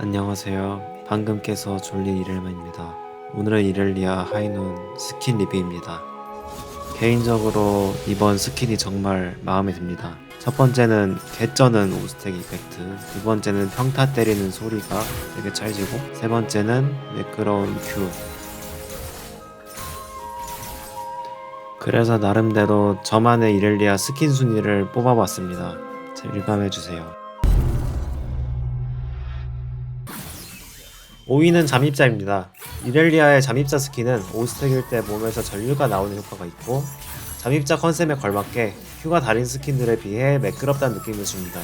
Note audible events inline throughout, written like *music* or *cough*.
안녕하세요. 방금 깨서 졸린 이렐마입니다. 오늘은 이렐리아 하이눈 스킨 리뷰입니다. 개인적으로 이번 스킨이 정말 마음에 듭니다. 첫 번째는 개쩌는 오스텍 이펙트, 두 번째는 평타 때리는 소리가 되게 찰지고, 세 번째는 매끄러운 큐. 그래서 나름대로 저만의 이렐리아 스킨 순위를 뽑아봤습니다. 자, 일감해주세요. 5위는 잠입자입니다. 이렐리아의 잠입자 스킨은 오스텍일 때 몸에서 전류가 나오는 효과가 있고 잠입자 컨셉에 걸맞게 큐가 다른 스킨들에 비해 매끄럽다는 느낌을 줍니다.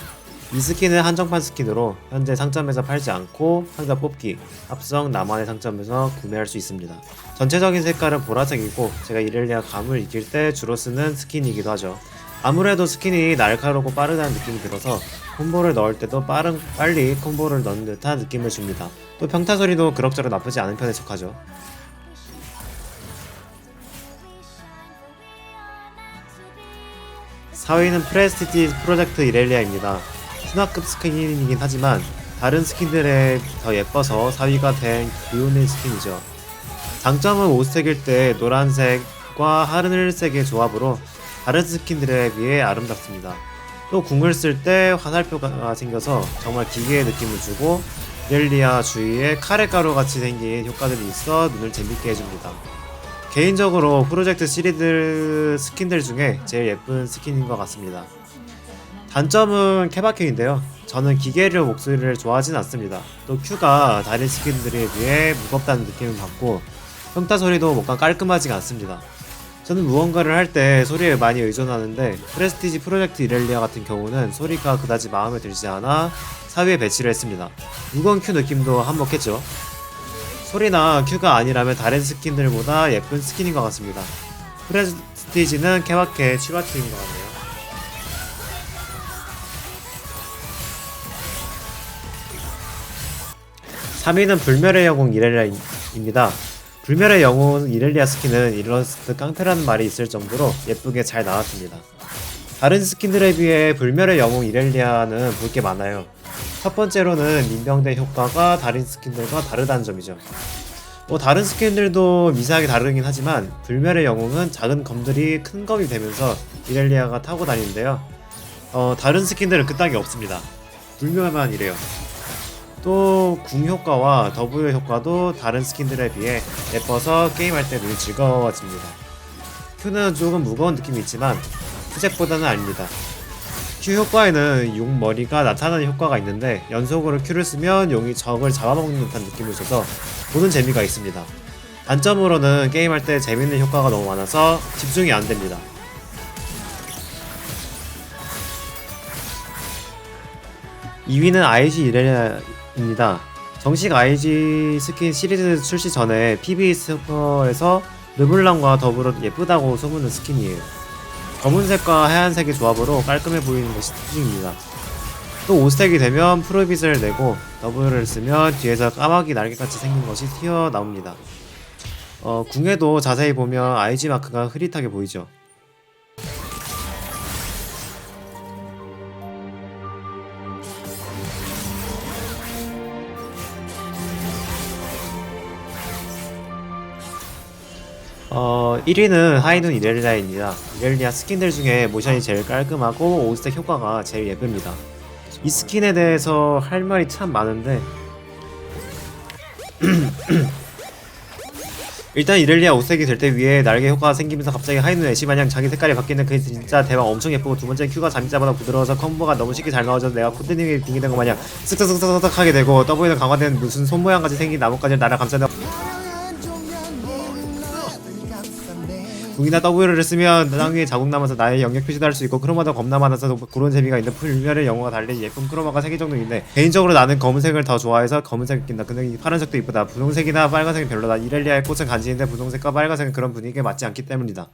이 스킨은 한정판 스킨으로 현재 상점에서 팔지 않고 상자 뽑기, 합성 나만의 상점에서 구매할 수 있습니다. 전체적인 색깔은 보라색이고 제가 이렐리아 감을 익힐 때 주로 쓰는 스킨이기도 하죠. 아무래도 스킨이 날카롭고 빠르다는 느낌이 들어서 콤보를 넣을 때도 빠른, 빨리 콤보를 넣는 듯한 느낌을 줍니다. 또 평타 소리도 그럭저럭 나쁘지 않은 편에 속하죠. 사위는 프레스티지 프로젝트 이렐리아입니다. 순화급 스킨이긴 하지만 다른 스킨들에 더 예뻐서 4위가 된 비우는 스킨이죠. 장점은 오색일 때 노란색과 하늘색의 조합으로 다른 스킨들에 비해 아름답습니다. 또 궁을 쓸때 화살표가 생겨서 정말 기계의 느낌을 주고 이렐리아 주위에 카레가루 같이 생긴 효과들이 있어 눈을 재밌게 해줍니다. 개인적으로 프로젝트 시리즈 스킨들 중에 제일 예쁜 스킨인 것 같습니다. 단점은 케바큐인데요. 저는 기계류 목소리를 좋아하진 않습니다. 또 큐가 다른 스킨들에 비해 무겁다는 느낌을 받고 평타 소리도 뭔가 깔끔하지가 않습니다. 저는 무언가를 할 때 소리에 많이 의존하는데 프레스티지 프로젝트 이렐리아 같은 경우는 소리가 그다지 마음에 들지 않아 4위에 배치를 했습니다. 무거운 큐 느낌도 한몫했죠. 소리나 큐가 아니라면 다른 스킨들보다 예쁜 스킨인 것 같습니다. 프레스티지는 케바케 치바트인 것 같네요. 3위는 불멸의 영웅 이렐리아입니다. 불멸의 영웅 이렐리아 스킨은 일러스트 깡패라는 말이 있을 정도로 예쁘게 잘 나왔습니다. 다른 스킨들에 비해 불멸의 영웅 이렐리아는 볼 게 많아요. 첫 번째로는 민병대 효과가 다른 스킨들과 다르다는 점이죠. 뭐 다른 스킨들도 미세하게 다르긴 하지만 불멸의 영웅은 작은 검들이 큰 검이 되면서 이렐리아가 타고 다니는데요. 어, 다른 스킨들은 그따위 없습니다. 불멸만 이래요. 또 궁 효과와 더블 효과도 다른 스킨들에 비해 예뻐서 게임할 때 눈이 즐거워집니다. 큐는 조금 무거운 느낌이 있지만 후색보다는 아닙니다. 큐 효과에는 용 머리가 나타나는 효과가 있는데 연속으로 큐를 쓰면 용이 적을 잡아먹는 듯한 느낌을 줘서 보는 재미가 있습니다. 단점으로는 게임할 때 재밌는 효과가 너무 많아서 집중이 안 됩니다. (2위는) IG 이레 입니다. 정식 IG 스킨 시리즈 출시 전에 PB 스퍼에서 르블랑과 더불어 예쁘다고 소문난 스킨이에요. 검은색과 하얀색의 조합으로 깔끔해 보이는 것이 특징입니다. 또 5스택이 되면 프로빗을 내고 더블을 쓰면 뒤에서 까마귀 날개같이 생긴 것이 튀어나옵니다. 어, 궁에도 자세히 보면 IG 마크가 흐릿하게 보이죠. 어, 1위는 하이눈 이렐리아입니다. 이렐리아 스킨들 중에 모션이 제일 깔끔하고 오스텍 효과가 제일 예쁩니다. 이 스킨에 대해서 할 말이 참 많은데 *clears throat* 일단 이렐리아 오색이 될 때 위에 날개 효과가 생기면서 갑자기 하이눈 애쉬 마냥 자기 색깔이 바뀌는 그게 진짜 대박 엄청 예쁘고 두 번째는 큐가 잠자보다 부드러워서 콤보가 너무 쉽게 잘 나와져서 내가 코드님이 빙의된 것 마냥 쓱쓱쓱쓱쓱 하게 되고 W는 강화된 무슨 손 모양같이 생긴 나뭇가지를 날아 감싸는 궁이나 W를 쓰면 땅 위에 자국 남아서 나의 영역 표시도 할 수 있고 크로마도 겁나 많아서 그런 재미가 있는 불멸의 영어가 달리 예쁜 크로마가 3개 정도 있는데 개인적으로 나는 검은색을 더 좋아해서 검은색을 낀다. 근데 이 파란색도 이쁘다. 분홍색이나 빨간색이 별로다. 이렐리아의 꽃은 간지인데 분홍색과 빨간색은 그런 분위기에 맞지 않기 때문이다